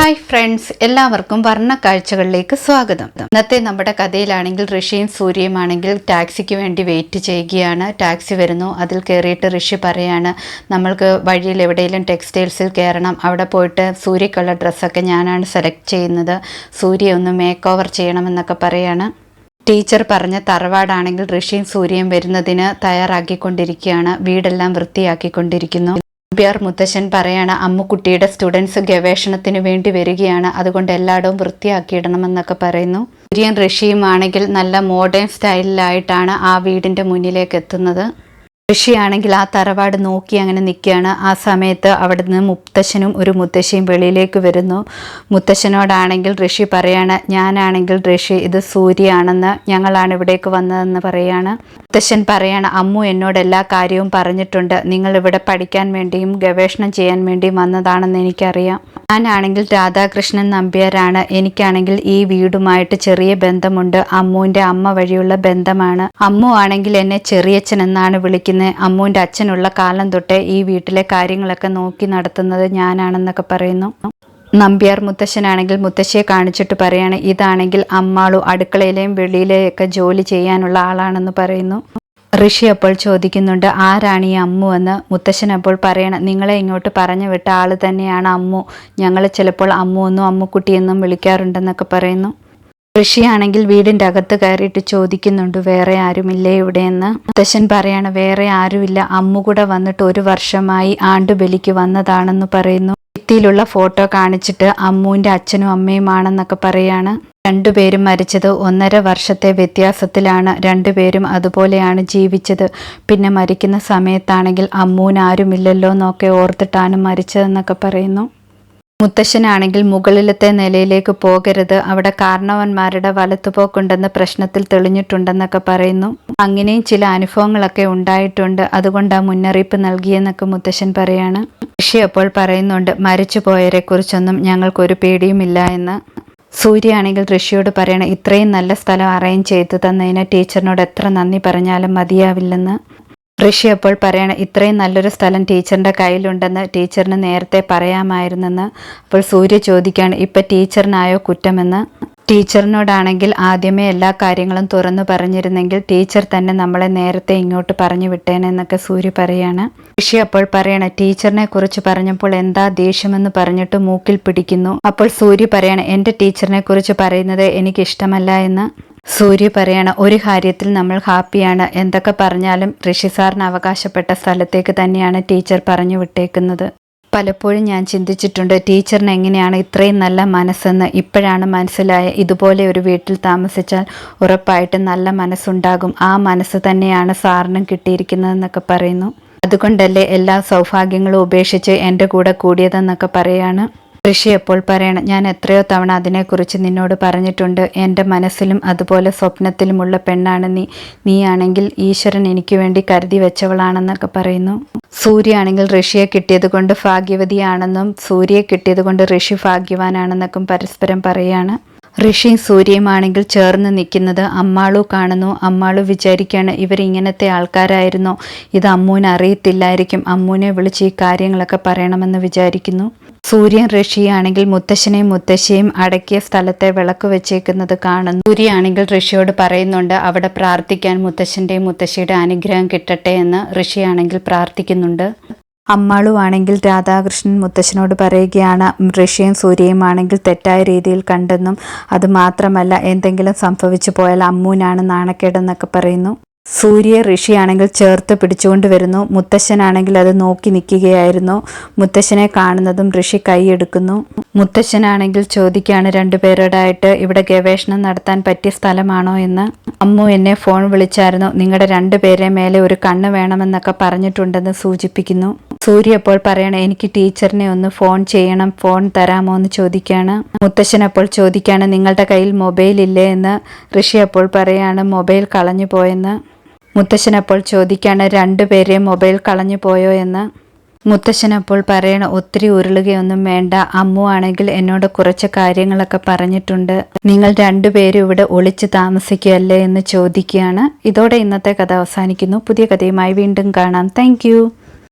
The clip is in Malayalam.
ഹായ് ഫ്രണ്ട്സ് എല്ലാവർക്കും വർണ കാഴ്ചകളിലേക്ക് സ്വാഗതം. ഇന്നത്തെ നമ്മുടെ കഥയിലാണെങ്കിൽ ഋഷിയും സൂര്യയുമാണെങ്കിൽ ടാക്സിക്ക് വേണ്ടി വെയിറ്റ് ചെയ്യുകയാണ്. ടാക്സി വരുന്നു. അതിൽ കയറിയിട്ട് ഋഷി പറയാണ് നമ്മൾക്ക് വഴിയിൽ എവിടെയെങ്കിലും ടെക്സ്റ്റൈൽസിൽ കയറണം അവിടെ പോയിട്ട് സൂര്യക്കുള്ള ഡ്രസ്സൊക്കെ ഞാനാണ് സെലക്ട് ചെയ്യുന്നത്. സൂര്യ ഒന്ന് മേക്ക് ഓവർ ചെയ്യണമെന്നൊക്കെ പറയാണ്. ടീച്ചർ പറഞ്ഞ തറവാടാണെങ്കിൽ ഋഷിയും സൂര്യയും വരുന്നതിന് തയ്യാറാക്കിക്കൊണ്ടിരിക്കുകയാണ്. വീടെല്ലാം വൃത്തിയാക്കിക്കൊണ്ടിരിക്കുന്നു. നമ്പ്യാർ മുത്തശ്ശൻ പറയാണ് അമ്മുക്കുട്ടിയുടെ സ്റ്റുഡൻസ് ഗവേഷണത്തിന് വേണ്ടി വരികയാണ്. അതുകൊണ്ട് എല്ലായിടവും വൃത്തിയാക്കിയിടണമെന്നൊക്കെ പറയുന്നു. കുര്യൻ ഋഷിയുമാണെങ്കിൽ നല്ല മോഡേൺ സ്റ്റൈലിലായിട്ടാണ് ആ വീടിന്റെ മുന്നിലേക്ക് എത്തുന്നത്. ഋഷിയാണെങ്കിൽ ആ തറവാട് നോക്കി അങ്ങനെ നിൽക്കുകയാണ്. ആ സമയത്ത് അവിടുന്ന് മുത്തശ്ശനും ഒരു മുത്തശ്ശിയും വെളിയിലേക്ക് വരുന്നു. മുത്തശ്ശനോടാണെങ്കിൽ ഋഷി പറയാണ് ഞാനാണെങ്കിൽ ഋഷി ഇത് സൂര്യയാണെന്ന് ഞങ്ങളാണ് ഇവിടേക്ക് വന്നതെന്ന് പറയാണ്. മുത്തശ്ശൻ പറയാണ് അമ്മു എന്നോട് എല്ലാ കാര്യവും പറഞ്ഞിട്ടുണ്ട്. നിങ്ങൾ ഇവിടെ പഠിക്കാൻ വേണ്ടിയും ഗവേഷണം ചെയ്യാൻ വേണ്ടിയും വന്നതാണെന്ന് എനിക്കറിയാം. ഞാനാണെങ്കിൽ രാധാകൃഷ്ണൻ നമ്പ്യാരാണ്. എനിക്കാണെങ്കിൽ ഈ വീടുമായിട്ട് ചെറിയ ബന്ധമുണ്ട്. അമ്മുവിന്റെ അമ്മ വഴിയുള്ള ബന്ധമാണ്. അമ്മു ആണെങ്കിൽ എന്നെ ചെറിയച്ഛൻ എന്നാണ് വിളിക്കുന്നത്. അമ്മുവിന്റെ അച്ഛനുള്ള കാലം തൊട്ടേ ഈ വീട്ടിലെ കാര്യങ്ങളൊക്കെ നോക്കി നടത്തുന്നത് ഞാനാണെന്നൊക്കെ പറയുന്നു. നമ്പ്യാർ മുത്തശ്ശനാണെങ്കിൽ മുത്തശ്ശിയെ കാണിച്ചിട്ട് പറയാണ് ഇതാണെങ്കിൽ അമ്മാളു അടുക്കളയിലെയും വെളിയിലെയൊക്കെ ജോലി ചെയ്യാനുള്ള ആളാണെന്ന് പറയുന്നു. ഋഷി അപ്പോൾ ചോദിക്കുന്നുണ്ട് ആരാണ് ഈ അമ്മു എന്ന്? മുത്തശ്ശൻ അപ്പോൾ പറയണം നിങ്ങളെ ഇങ്ങോട്ട് പറഞ്ഞു വിട്ട ആൾ തന്നെയാണ് അമ്മു. ഞങ്ങൾ ചിലപ്പോൾ അമ്മു എന്നും അമ്മുക്കുട്ടിയെന്നും വിളിക്കാറുണ്ടെന്നൊക്കെ പറയുന്നു. ഋഷിയാണെങ്കിൽ വീടിന്റെ അകത്ത് കയറിയിട്ട് ചോദിക്കുന്നുണ്ട് വേറെ ആരുമില്ലേ ഇവിടെയെന്ന് മുത്തശ്ശൻ പറയാണ് വേറെ ആരുമില്ല. അമ്മു കൂടെ വന്നിട്ട് ഒരു വർഷമായി ആണ്ടുബലിക്ക് വന്നതാണെന്ന് പറയുന്നു. ഭിത്തിയിലുള്ള ഫോട്ടോ കാണിച്ചിട്ട് അമ്മുവിന്റെ അച്ഛനും അമ്മയുമാണെന്നൊക്കെ പറയാണ്. രണ്ടുപേരും മരിച്ചത് ഒന്നര വർഷത്തെ വ്യത്യാസത്തിലാണ്. രണ്ടുപേരും അതുപോലെയാണ് ജീവിച്ചത്. പിന്നെ മരിക്കുന്ന സമയത്താണെങ്കിൽ അമ്മൂന് ആരുമില്ലല്ലോ എന്നൊക്കെ ഓർത്തിട്ടാണ് മരിച്ചതെന്നൊക്കെ പറയുന്നു. മുത്തശ്ശനാണെങ്കിൽ മുകളിലത്തെ നിലയിലേക്ക് പോകരുത്. അവിടെ കാരണവന്മാരുടെ വലത്തുപോക്കുണ്ടെന്ന് പ്രശ്നത്തിൽ തെളിഞ്ഞിട്ടുണ്ടെന്നൊക്കെ പറയുന്നു. അങ്ങനെയും ചില അനുഭവങ്ങളൊക്കെ ഉണ്ടായിട്ടുണ്ട്. അതുകൊണ്ട് ആ മുന്നറിയിപ്പ് നൽകിയെന്നൊക്കെ മുത്തശ്ശൻ പറയാണ്. ഋഷി അപ്പോൾ പറയുന്നുണ്ട് മരിച്ചു പോയവരെ കുറിച്ചൊന്നും ഞങ്ങൾക്കൊരു പേടിയുമില്ല എന്ന്. സൂര്യയാണെങ്കിൽ ഋഷിയോട് പറയണം ഇത്രയും നല്ല സ്ഥലം അറേഞ്ച് ചെയ്തു തന്നതിന് ടീച്ചറിനോട് എത്ര നന്ദി പറഞ്ഞാലും മതിയാവില്ലെന്ന്. ഋഷി അപ്പോൾ പറയണം ഇത്രയും നല്ലൊരു സ്ഥലം ടീച്ചറിന്റെ കയ്യിലുണ്ടെന്ന് ടീച്ചറിന് നേരത്തെ പറയാമായിരുന്നെന്ന് അപ്പോൾ സൂര്യ ചോദിക്കുകയാണ് ഇപ്പം ടീച്ചറിനായോ കുറ്റമെന്ന്? ടീച്ചറിനോടാണെങ്കിൽ ആദ്യമേ എല്ലാ കാര്യങ്ങളും തുറന്നു പറഞ്ഞിരുന്നെങ്കിൽ ടീച്ചർ തന്നെ നമ്മളെ നേരത്തെ ഇങ്ങോട്ട് പറഞ്ഞു വിട്ടേനെന്നൊക്കെ സൂര്യ പറയാണ്. ഋഷി അപ്പോൾ പറയണ ടീച്ചറിനെ കുറിച്ച് പറഞ്ഞപ്പോൾ എന്താ ദേഷ്യമെന്ന് പറഞ്ഞിട്ട് മൂക്കിൽ പിടിക്കുന്നു? അപ്പോൾ സൂര്യ പറയണ എന്റെ ടീച്ചറിനെ കുറിച്ച് പറയുന്നത് എനിക്കിഷ്ടമല്ല എന്ന്. സൂര്യ പറയണ ഒരു കാര്യത്തിൽ നമ്മൾ ഹാപ്പിയാണ്. എന്തൊക്കെ പറഞ്ഞാലും ഋഷി സാറിന് അവകാശപ്പെട്ട സ്ഥലത്തേക്ക് തന്നെയാണ് ടീച്ചർ പറഞ്ഞു വിട്ടേക്കുന്നത്. പലപ്പോഴും ഞാൻ ചിന്തിച്ചിട്ടുണ്ട് ടീച്ചറിന് എങ്ങനെയാണ് ഇത്രയും നല്ല മനസ്സെന്ന്. ഇപ്പോഴാണ് മനസ്സിലായ ഇതുപോലെ ഒരു വീട്ടിൽ താമസിച്ചാൽ ഉറപ്പായിട്ടും നല്ല മനസ്സുണ്ടാകും. ആ മനസ്സ് തന്നെയാണ് സാറിനും കിട്ടിയിരിക്കുന്നതെന്നൊക്കെ പറയുന്നു. അതുകൊണ്ടല്ലേ എല്ലാ സൗഭാഗ്യങ്ങളും ഉപേക്ഷിച്ച് എന്റെ കൂടെ കൂടിയതെന്നൊക്കെ പറയാണ്. ഋഷി എപ്പോൾ പറയണം ഞാൻ എത്രയോ തവണ അതിനെക്കുറിച്ച് നിന്നോട് പറഞ്ഞിട്ടുണ്ട്. എന്റെ മനസ്സിലും അതുപോലെ സ്വപ്നത്തിലുമുള്ള പെണ്ണാണ് നീ. നീയാണെങ്കിൽ ഈശ്വരൻ എനിക്ക് വേണ്ടി കരുതി വെച്ചവളാണെന്നൊക്കെ പറയുന്നു. സൂര്യ ആണെങ്കിൽ ഋഷിയെ കിട്ടിയത് കൊണ്ട് ഭാഗ്യവതിയാണെന്നും സൂര്യയെ കിട്ടിയത് കൊണ്ട് ഋഷി ഭാഗ്യവാനാണെന്നൊക്കെ പരസ്പരം പറയുകയാണ് ഋഷിയും സൂര്യയുമാണെങ്കിൽ ചേർന്ന് നിൽക്കുന്നത് അമ്മാളു കാണുന്നു. അമ്മാളു വിചാരിക്കുകയാണ് ഇവരിങ്ങനത്തെ ആൾക്കാരായിരുന്നോ? ഇത് അമ്മൂന് അറിയത്തില്ലായിരിക്കും. അമ്മൂനെ വിളിച്ച് ഈ കാര്യങ്ങളൊക്കെ പറയണമെന്ന് വിചാരിക്കുന്നു. സൂര്യൻ ഋഷിയാണെങ്കിൽ മുത്തശ്ശനെയും മുത്തശ്ശിയും അടക്കിയ സ്ഥലത്തെ വിളക്ക് വെച്ചേക്കുന്നത് കാണുന്നു. സൂര്യയാണെങ്കിൽ ഋഷിയോട് പറയുന്നുണ്ട് അവിടെ പ്രാർത്ഥിക്കാൻ മുത്തശ്ശന്റെയും മുത്തശ്ശിയുടെ അനുഗ്രഹം കിട്ടട്ടെ എന്ന് ഋഷിയാണെങ്കിൽ പ്രാർത്ഥിക്കുന്നുണ്ട്. അമ്മാളുവാണെങ്കിൽ രാധാകൃഷ്ണൻ മുത്തശ്ശനോട് പറയുകയാണ് ഋഷിയും സൂര്യയുമാണെങ്കിൽ തെറ്റായ രീതിയിൽ കണ്ടെന്നും അത് മാത്രമല്ല എന്തെങ്കിലും സംഭവിച്ചു പോയാൽ അമ്മൂനാണ് നാണക്കേടെന്നൊക്കെ പറയുന്നു. സൂര്യ ഋഷിയാണെങ്കിൽ ചേർത്ത് പിടിച്ചുകൊണ്ട് വരുന്നു. മുത്തശ്ശനാണെങ്കിൽ അത് നോക്കി നിൽക്കുകയായിരുന്നു. മുത്തശ്ശനെ കാണുന്നതും ഋഷി കൈയെടുക്കുന്നു മുത്തശ്ശനാണെങ്കിൽ ചോദിക്കുകയാണ് രണ്ടുപേരോടായിട്ട് ഇവിടെ ഗവേഷണം നടത്താൻ പറ്റിയ സ്ഥലമാണോ എന്ന്? അമ്മു എന്നെ ഫോൺ വിളിച്ചായിരുന്നു. നിങ്ങളുടെ രണ്ടുപേരെ മേലെ ഒരു കണ്ണ് വേണമെന്നൊക്കെ പറഞ്ഞിട്ടുണ്ടെന്ന് സൂചിപ്പിക്കുന്നു. സൂര്യ അപ്പോൾ പറയണം എനിക്ക് ടീച്ചറിനെ ഒന്ന് ഫോൺ ചെയ്യണം. ഫോൺ തരാമോ എന്ന് ചോദിക്കുകയാണ്. മുത്തശ്ശൻ അപ്പോൾ ചോദിക്കുകയാണ് നിങ്ങളുടെ കയ്യിൽ മൊബൈൽ ഇല്ലേ? എന്ന് ഋഷി അപ്പോൾ പറയാണ് മൊബൈൽ കളഞ്ഞു പോയെന്ന്. മുത്തശ്ശൻ അപ്പോൾ ചോദിക്കുകയാണ് രണ്ടുപേരെ മൊബൈൽ കളഞ്ഞു പോയോ എന്ന്? മുത്തശ്ശൻ അപ്പോൾ പറയണ ഒത്തിരി ഉരുളുകയൊന്നും വേണ്ട. അമ്മു ആണെങ്കിൽ എന്നോട് കുറച്ച് കാര്യങ്ങളൊക്കെ പറഞ്ഞിട്ടുണ്ട്. നിങ്ങൾ രണ്ടുപേരും ഇവിടെ ഒളിച്ചു താമസിക്കുകയല്ലേ? എന്ന് ചോദിക്കുകയാണ്. ഇതോടെ ഇന്നത്തെ കഥ അവസാനിക്കുന്നു. പുതിയ കഥയുമായി വീണ്ടും കാണാം. താങ്ക്